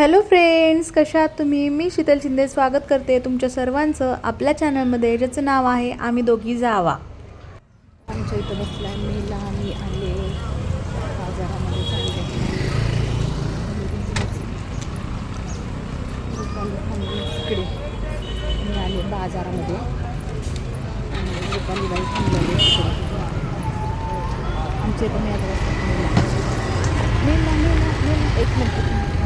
Hello friends कशा आहात तुम्ही? मी शीतल शिंदे स्वागत करते तुमच्या सर्वांचं आपल्या चॅनलमध्ये ज्याचं नाव आहे आम्ही दोघी जावा. आमच्या इथं बसलाय मेला आम्ही आले. बाजारामध्ये चालले. इकडे. मी आले बाजारामध्ये. रुपाली बाई थांबलेली आमच्या इथं मी बसतात मेला एक मिनिट.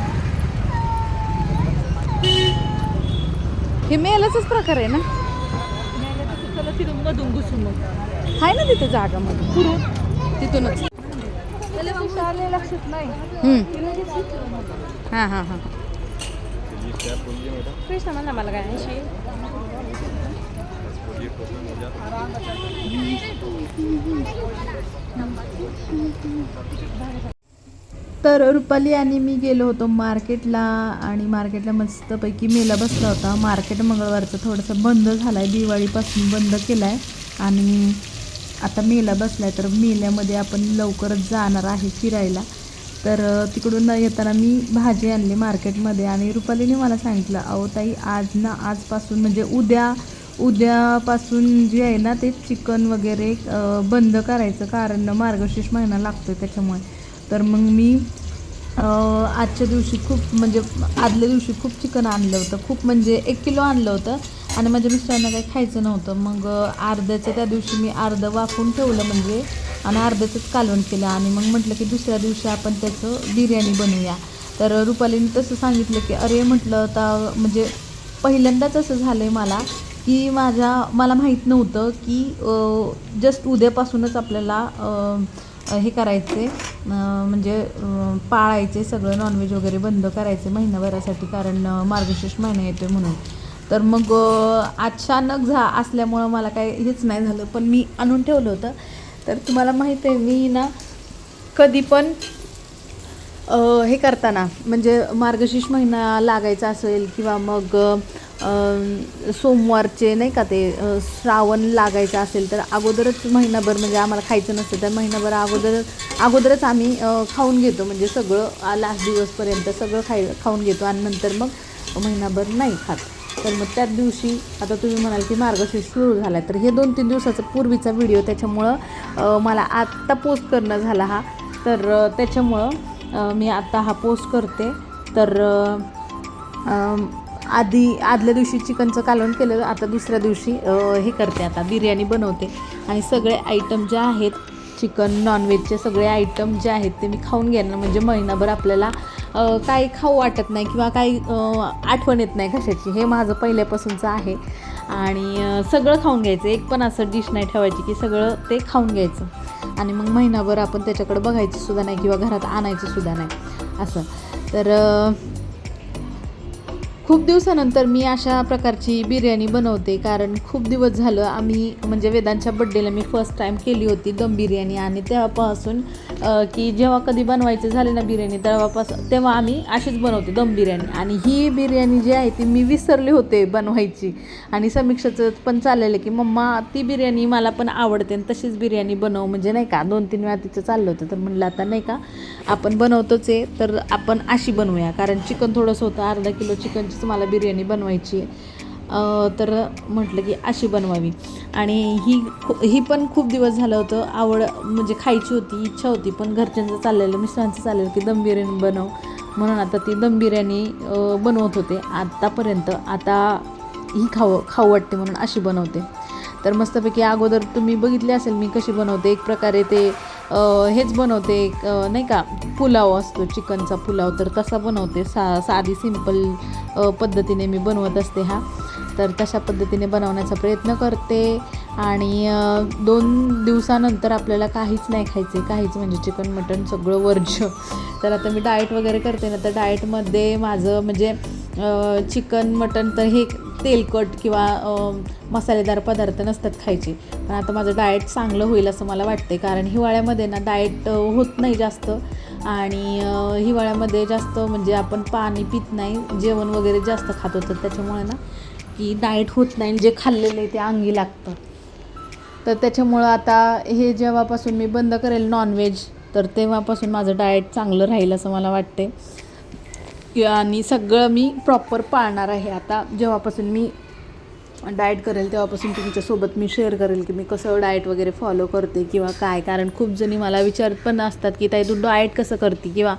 हे मेलाचाच प्रकार आहे ना? मधून घुसून मग आहे ना तिथं जागा मध्ये पुरून तिथूनच लक्षात नाही. हम्म. हां हां हां कृष्ण म्हणला मला काय ऐंशी तर रुपाली आणि मी गेलो होतो मार्केटला आणि मार्केटला मस्तपैकी मेला बसला होता. मार्केट मंगळवारचं थोडंसं बंद झालं आहे दिवाळीपासून बंद केलं आहे आणि आता मेला बसला आहे तर मेल्यामध्ये आपण लवकरच जाणार आहे फिरायला. तर तिकडून येताना मी भाजी आणली मार्केटमध्ये आणि रुपालीने मला सांगितलं अहो ताई आज ना आजपासून म्हणजे उद्या उद्यापासून जे आहे ना ते चिकन वगैरे बंद करायचं कारण मार्गशीर्ष महिना लागतो त्याच्यामुळे. तर मग मी आजच्या दिवशी खूप म्हणजे आदल्या दिवशी खूप चिकन आणलं होतं. खूप म्हणजे एक किलो आणलं होतं आणि माझ्या मिस्टरांना काही खायचं नव्हतं. मग अर्ध्याचं त्या दिवशी मी अर्धं वाफून ठेवलं म्हणजे आणि अर्ध्याचंच कालवण केलं आणि मग म्हटलं की दुसऱ्या दिवशी आपण त्याचं बिर्याणी बनवूया. तर रुपालीने तसं सांगितलं की अरे म्हटलं आता म्हणजे पहिल्यांदाच असं झालं आहे मला की माझ्या मला माहीत नव्हतं की जस्ट उद्यापासूनच आपल्याला हे करायचे. म्हणजे पाळायचे सगळं नॉनव्हेज वगैरे बंद करायचे महिनाभरासाठी कारण मार्गशीर्ष महिना येतोय म्हणून. तर मग अचानक झा असल्यामुळं मला काय हेच नाही झालं पण मी आणून ठेवलं होतं. तर तुम्हाला माहीत आहे मी ना कधी पण हे करताना म्हणजे मार्गशीर्ष महिना लागायचा असेल किंवा मग सोमवारचे नाही का ते श्रावण लागायचं असेल तर अगोदरच महिनाभर म्हणजे आम्हाला खायचं नसतं. तर महिनाभर अगोदर अगोदरच आम्ही खाऊन घेतो. म्हणजे सगळं लास्ट दिवसपर्यंत सगळं खाय खाऊन घेतो. आणि नंतर मग महिनाभर नाही खात. तर मग त्याच दिवशी आता तुम्ही म्हणाल की मार्गशीर्ष सुरू झाला तर हे दोन तीन दिवसाचा पूर्वीचा व्हिडिओ त्याच्यामुळं मला आत्ता पोस्ट करणं झाला हा. तर त्याच्यामुळं मी आत्ता हा पोस्ट करते. तर आधी आदल्या दिवशी चिकनचं कालवण केलं आता दुसऱ्या दिवशी हे करते आता बिर्याणी बनवते. आणि सगळे आयटम जे आहेत चिकन नॉनव्हेजचे सगळे आयटम जे आहेत ते मी खाऊन घेणार. म्हणजे महिनाभर आपल्याला काय काही खाऊ वाटत नाही किंवा काही आठवण येत नाही कशाची. हे माझं पहिल्यापासूनचं आहे. आणि सगळं खाऊन घ्यायचं. एक पण असं डिश नाही ठेवायची की सगळं ते खाऊन घ्यायचं. आणि मग महिनाभर आपण त्याच्याकडे बघायचं सुद्धा नाही किंवा घरात आणायचं सुद्धा नाही. असं. तर खूप दिवसानंतर मी अशा प्रकारची बिर्याणी बनवते कारण खूप दिवस झालं आम्ही म्हणजे वेदांच्या बड्डेला मी फर्स्ट टाईम केली होती दम बिर्याणी. आणि तेव्हापासून की जेव्हा कधी बनवायचं झाले ना बिर्याणी तेव्हापासून तेव्हा आम्ही अशीच बनवते दम बिर्याणी. आणि ही बिर्याणी जी आहे ती मी विसरले होते बनवायची. आणि समीक्षाचं पण चाललेलं की मम्मा ती बिर्याणी मला पण आवडते आणि तशीच बिर्याणी बनव. म्हणजे नाही का दोन तीन वेळा तिचं चाललं होतं तर म्हणलं आता नाही का आपण बनवतोच आहे तर आपण अशी बनवूया. कारण चिकन थोडंसं होतं अर्धा किलो चिकनचीच मला बिर्याणी बनवायची आहे. तर म्हटलं की अशी बनवावी. आणि ही ही पण खूप दिवस झालं होतं. आवड म्हणजे खायची होती इच्छा होती पण घरच्यांचं चाललेलं मिस्टरांचं चाललेलं की दम बिर्याणी बनव. म्हणून आता ती दम बिर्याणी बनवत होते. आत्तापर्यंत आता ही खाऊ खाऊ वाटते म्हणून अशी बनवते. तर मस्तपैकी अगोदर तुम्ही बघितले असेल मी कशी बनवते. एक प्रकारे ते हेच बनवते एक, नाही का पुलाव असतो चिकनचा पुलाव तर तसा बनवते. सा साधी सिंपल पद्धतीने मी बनवत असते हा. तर तशा पद्धतीने बनवण्याचा प्रयत्न करते. आणि दोन दिवसानंतर आपल्याला काहीच नाही खायचे काहीच म्हणजे चिकन मटण सगळं वर्ज्य. तर आता मी डाएट वगैरे करते ना तर डाएटमध्ये माझं म्हणजे चिकन मटण तर हे तेलकट किंवा मसालेदार पदार्थ नसतात खायचे. पण आता माझं डाएट चांगलं होईल असं मला वाटते कारण हिवाळ्यामध्ये ना डाएट होत नाही जास्त. आणि हिवाळ्यामध्ये जास्त म्हणजे आपण पाणी पित नाही. जेवण वगैरे जास्त खात. होतं त्याच्यामुळे ना की डाएट होत नाही. आणि जे खाल्लेलं आहे ते अंगी लागतं. तर त्याच्यामुळं आता हे जेव्हापासून मी बंद करेल नॉनव्हेज तर तेव्हापासून माझं डाएट चांगलं राहील असं मला वाटते आणि सगळं मी प्रॉपर पाळणार आहे. आता जेव्हापासून मी डाएट करेल तेव्हापासून तुमच्यासोबत मी शेअर करेल की मी कसं डाएट वगैरे फॉलो करते किंवा काय. कारण खूप जणी मला विचारत पण असतात की ताई तू डाएट कसं करते? किंवा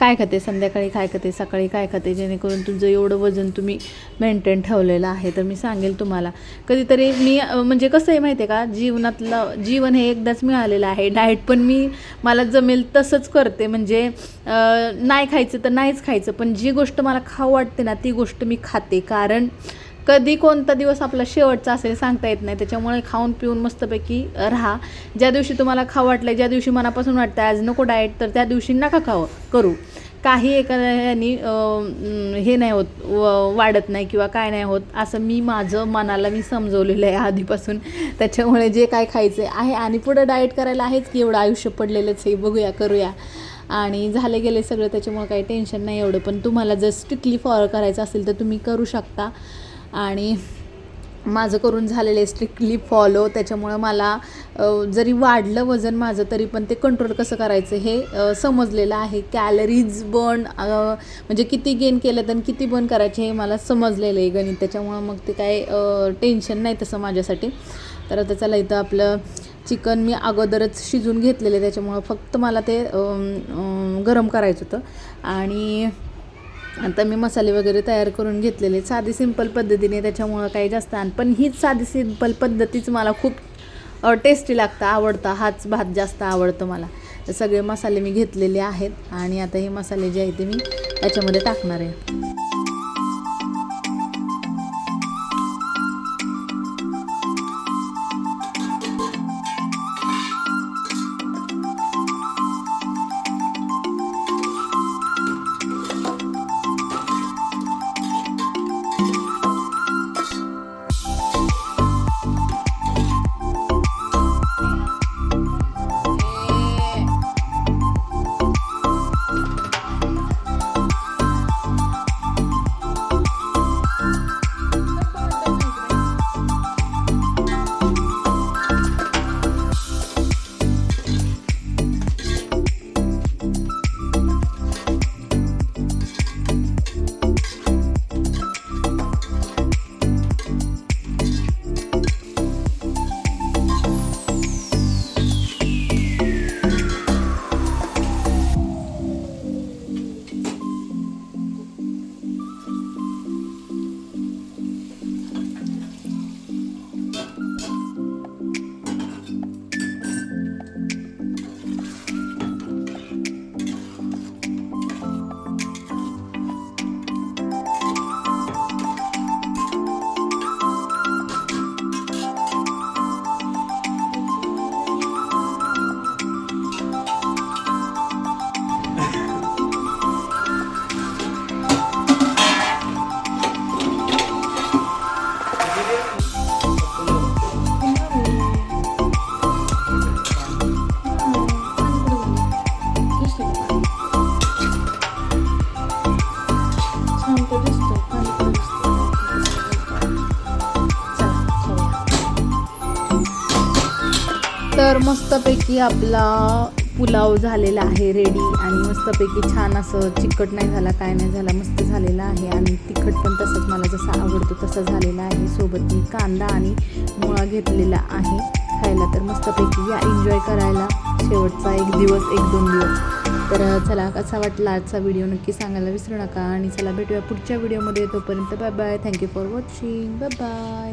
काय खाते? संध्याकाळी काय खाते? सकाळी काय खाते? जेणेकरून तुमचं एवढं वजन तुम्ही मेंटेन ठेवलेलं आहे. तर मी सांगेल तुम्हाला. कधीतरी मी म्हणजे कसं आहे माहिती आहे का जीवनातलं जीवन हे एकदाच मिळालेलं आहे. डाएट पण मी मला जमेल तसंच करते. म्हणजे नाही खायचं तर नाहीच खायचं. पण जी गोष्ट मला खाऊ वाटते ना ती गोष्ट मी खाते. कारण कधी कोणता दिवस आपला शेवटचा असेल सांगता येत नाही. त्याच्यामुळे खाऊन पिऊन मस्तपैकी राहा. ज्या दिवशी तुम्हाला खाऊ वाटलं ज्या दिवशी मनापासून वाटतं आज नको डाएट तर त्या दिवशी नका खावं करू. काही एका ह्यानी हे नाही होत व- वाढत नाही किंवा काय नाही होत असं मी माझं मनाला मी समजवलेलं आहे आधीपासून. त्याच्यामुळे जे काय खायचं आहे आणि पुढं डाएट करायला आहेच की एवढं आयुष्य पडलेलंच आहे बघूया करूया. आणि झाले गेले सगळं त्याच्यामुळे काही टेन्शन नाही एवढं पण तुम्हाला जर स्ट्रिक्टली फॉलो करायचं असेल तर तुम्ही करू शकता. आणि माझं करून झालेलं आहे स्ट्रिक्टली फॉलो त्याच्यामुळं मला जरी वाढलं वजन माझं तरी पण ते कंट्रोल कसं करायचं हे समजलेलं आहे. कॅलरीज बर्न म्हणजे किती गेन केलं तर किती बर्न करायचे हे मला समजलेलं आहे गणित. त्याच्यामुळं मग ते काय टेन्शन नाही तसं माझ्यासाठी. तर आता चला इथं आपलं चिकन मी अगोदरच शिजून घेतलेलं आहे. त्याच्यामुळं फक्त मला ते गरम करायचं होतं. आणि आता मी मसाले वगैरे तयार करून घेतलेले. साधी सिंपल पद्धतीने त्याच्यामुळं काही जास्त आणि. पण हीच साधी सिंपल पद्धतीच मला खूप टेस्टी लागतं आवडतं. हाच भात जास्त आवडतं मला. तर सगळे मसाले मी घेतलेले आहेत आणि आता हे मसाले जे आहेत ते मी त्याच्यामध्ये टाकणार आहे. तर मस्तपैकी आपला पुलाव झालेला आहे रेडी आणि मस्तपैकी छान असं चिकट नाही झाला काय नाही झाला मस्त झालेला आहे. आणि तिखट पण तसंच मला जसा आवडतो तसा झालेला आहे. सोबत मी कांदा आणि मुळा घेतलेला आहे खायला. तर मस्तपैकी या एन्जॉय करायला. शेवटचा एक दिवस एक दोन दिवस. तर चला कसा वाटला आजचा व्हिडिओ नक्की सांगायला विसरू नका. आणि चला भेटूया पुढच्या व्हिडिओमध्ये तोपर्यंत bye bye thank you for watching bye bye